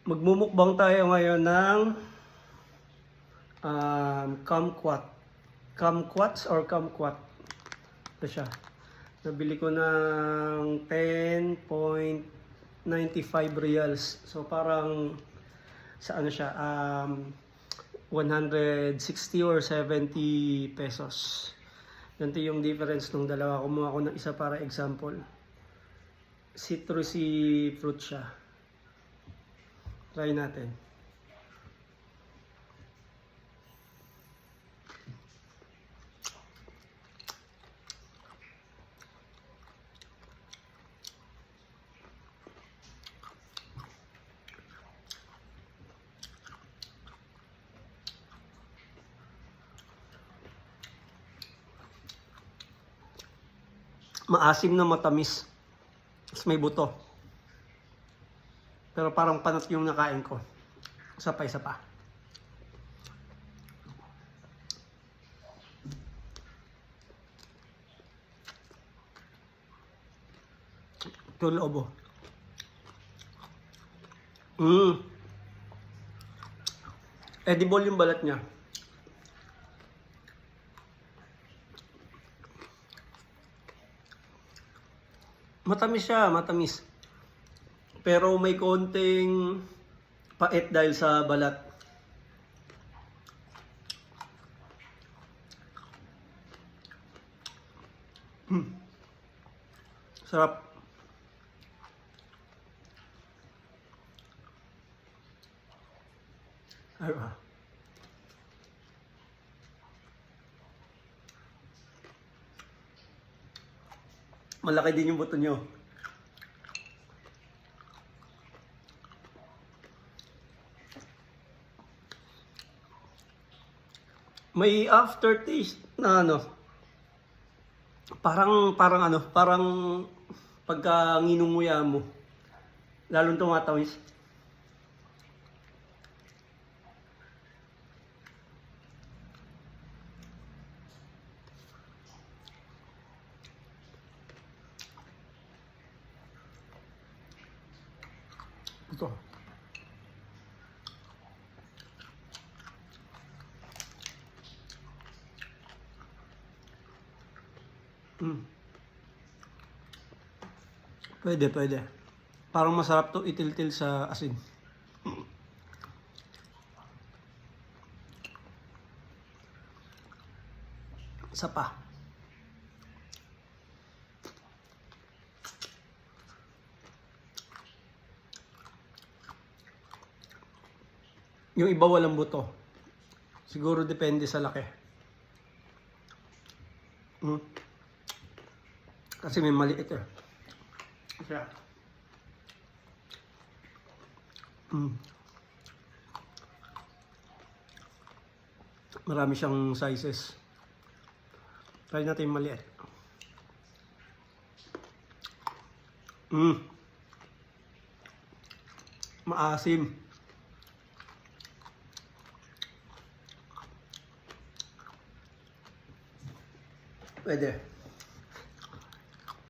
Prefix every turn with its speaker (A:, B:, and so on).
A: Magmumukbang tayo ngayon ng um, kumquat. Kumquats or kumquat? Ito siya. Nabili ko ng 10.95 reals. So parang sa ano siya, um, 160 or 70 pesos. Ganito yung difference ng dalawa. Kumuha ko ng isa para example. Citrusy fruit siya. Try natin. Maasim na matamis. Tapos may buto. Pero parang panat yung nakain ko. Isa pa, isa pa. Ito lobo. Mm. Edible yung balat niya. Matamis siya, matamis. Pero may konting pait dahil sa balat. Hmm. Sarap. Ay, ah. Malaki din yung buto nyo. May aftertaste na ano. Parang parang ano, parang pagka nginumuya mo. Lalong tumatawis. Ito. Mm. Pwede, pwede. Parang masarap to itil-til sa asin. Isa pa. Yung iba walang buto. Siguro depende sa laki. Mm. Kasi may maliit eh. Siya. Mm. Marami siyang sizes. Try natin yung maliit. Mm. Maasim. Pwede.